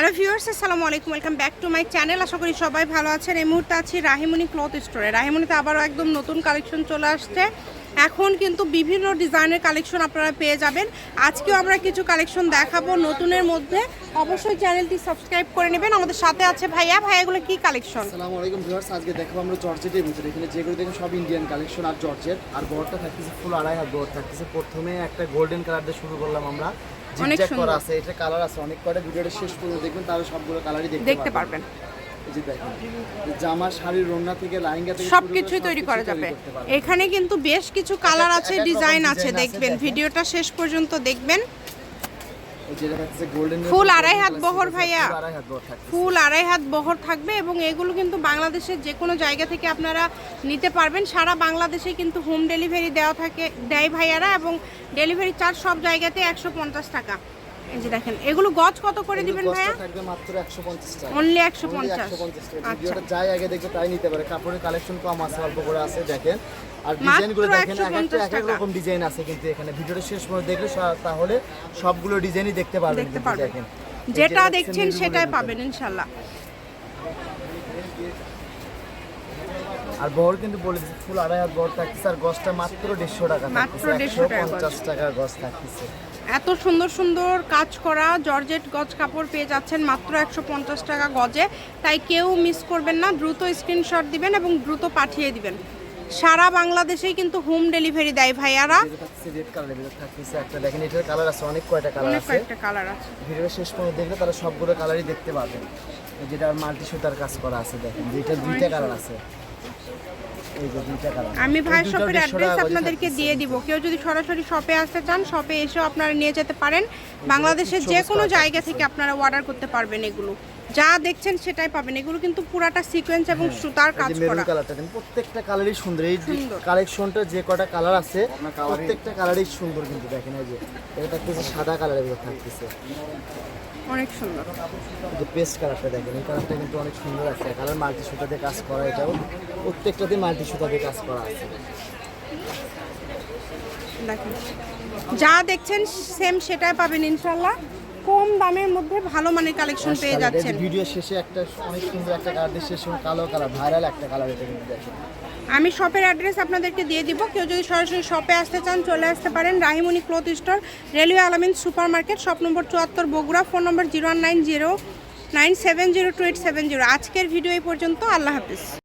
Hello viewers, আসসালামু আলাইকুম। Welcome back to my channel আশা করি সবাই ভালো আছেন। এই মুহূর্তে আছি রাহিমণি ক্লথ স্টোরে রাহিমণিতে আবারও একদম নতুন কালেকশন চলে আসছে। এখন কিন্তু বিভিন্ন ডিজাইনের কালেকশন আপনারা পেয়ে যাবেন। আজকেও আমরা কিছু কালেকশন দেখাবো নতুনের মধ্যে। অবশ্যই চ্যানেলটি সাবস্ক্রাইব করে নেবেন। আমাদের সাথে আছে ভাইয়া। ভাইয়াগুলো কি কালেকশন আসসালামু আলাইকুম ভিউয়ার্স। আজকে দেখাবো আমরা জর্জেটের ভিতরে। এখানে যেগুলো দেখেন সব ইন্ডিয়ান কালেকশন আর জর্জেট। আর বড়টা থাকতেছে ফুল আড়াই হাত বড়। থাকতেছে প্রথমে একটা গোল্ডেন কালার দিয়ে শুরু করলাম আমরা। অনেক সুন্দর। আছে এটা কালার আছে অনেক কয়টা ভিডিওটা শেষ পর্যন্ত দেখবেন তাহলে সবগুলো কালারই দেখতে পারবেন। জামা শাড়ির রোনা থেকে লাইঙ্গা থেকে সব শুরু করে কিছুই তৈরি করা যাবে। এখানে কিন্তু বেশ কিছু কালার আছে ডিজাইন আছে, দেখবেন। ভিডিওটা শেষ পর্যন্ত দেখবেন এই যেটা থাকতেছে গোল্ডেন ফুল আড়াই হাত বহর ভাইয়া? ফুল আড়াই হাত বহর থাকবে এবং এগুলো কিন্তু বাংলাদেশের যে কোনো জায়গা থেকে আপনারা নিতে পারবেন। সারা বাংলাদেশে কিন্তু হোম ডেলিভারি দেওয়া থাকে দেয় ভাইয়ারা এবং ডেলিভারি চার্জ সব জায়গাতে একশো পঞ্চাশ টাকা। এই যে দেখেন এগুলো গজ কত করে দিবেন ভাইয়া? থাকবে মাত্র 150 টাকা। অনলি Only পঞ্চাশ। 150 টাকা। আচ্ছা। ভিডিওটা যাই আগে দেখবে তাই নিতে পারে। কাপড়ের কালেকশন কম আছে অল্প করে আছে দেখেন। আর ডিজাইনগুলো দেখেন এক এক রকম ডিজাইন আছে কিন্তু এখানে। ভিডিওটা শেষ পর্যন্ত দেখলে তাহলে সবগুলো ডিজাইনই দেখতে পারবেন দেখতে পারবেন। দেখেন। যেটা দেখছেন সেটাই পাবেন ইনশাল্লাহ। ভিতরে। আর বহর কিন্তু বলে দিচ্ছে ফুল আড়াই হাত বহর থাকতেছে আর গছটা মাত্র দেড়শো টাকা মাত্র 150 টাকা গছ থাকতেছে। এত সুন্দর সুন্দর কাজ করা জর্জেট গজ কাপড় পেয়ে যাচ্ছেন মাত্র একশো পঞ্চাশ টাকা গজে। তাই কেউ মিস করবেন না দ্রুত স্ক্রিনশট দিবেন এবং দ্রুত পাঠিয়ে দিবেন। সারা বাংলাদেশেই কিন্তু হোম ডেলিভারি দেয় ভাইয়ারা। রেড কালারের ভিতরে থাকতেছে একটা। দেখেন এটার কালার আছে অনেক কয়টা কালার অনেক আছে। শেষ পর্যন্ত দেখলে তারা সবগুলো কালারই দেখতে পাবেন যেটা মাল্টি সুতার কাজ করা আছে দেখেন যেটা দুইটা কালার আছে। আমি ভাই শপের অ্যাড্রেস আপনাদেরকে দিয়ে দিব। কেউ যদি সরাসরি শপে আসতে চান শপে এসেও আপনারা নিয়ে যেতে পারেন। বাংলাদেশের যে কোনো জায়গা থেকে আপনারা অর্ডার করতে পারবেন এগুলো। যা দেখছেন সেটাই পাবেন। এগুলো কিন্তু পুরাটা সিকোয়েন্স এবং সুতার কাজ মেরুন করা। কালারটা দেন প্রত্যেকটা কালারই সুন্দর। এই। কালেকশনটা যে কটা কালার আছে প্রত্যেকটা কালারই সুন্দর কিন্তু দেখেন এই যে। এটা থাকতেছে সাদা কালারের ভিতর থাকতেছে। অনেক সুন্দর। যে পেস্ট কালারটা দেখেন এই কালারটা কিন্তু অনেক সুন্দর আছে। কালার মাল্টি সুতা দিয়ে কাজ করা এটাও প্রত্যেকটাতে মাল্টি সুতা দিয়ে কাজ করা আছে। দেখেন। যা দেখছেন সেম সেটাই পাবেন ইনশাল্লাহ কম দামের মধ্যে ভালো মানের কালেকশন পেয়ে যাচ্ছেন। ভিডিও শেষে একটা অনেক সুন্দর একটা কালার দিয়ে শেষে কালো কালার ভাইরাল একটা কালার এটা কিন্তু দেখেন। আমি শপের অ্যাড্রেস আপনাদেরকে দিয়ে দিব। কেউ যদি সরাসরি শপে আসতে চান চলে আসতে পারেন Rahimoni cloth store railway Alamin super market shop number চুয়াত্তর Bogura phone number zero nine zero nine seven zero two eight seven zero আজকের ভিডিও এই পর্যন্ত আল্লাহ হাফিজ।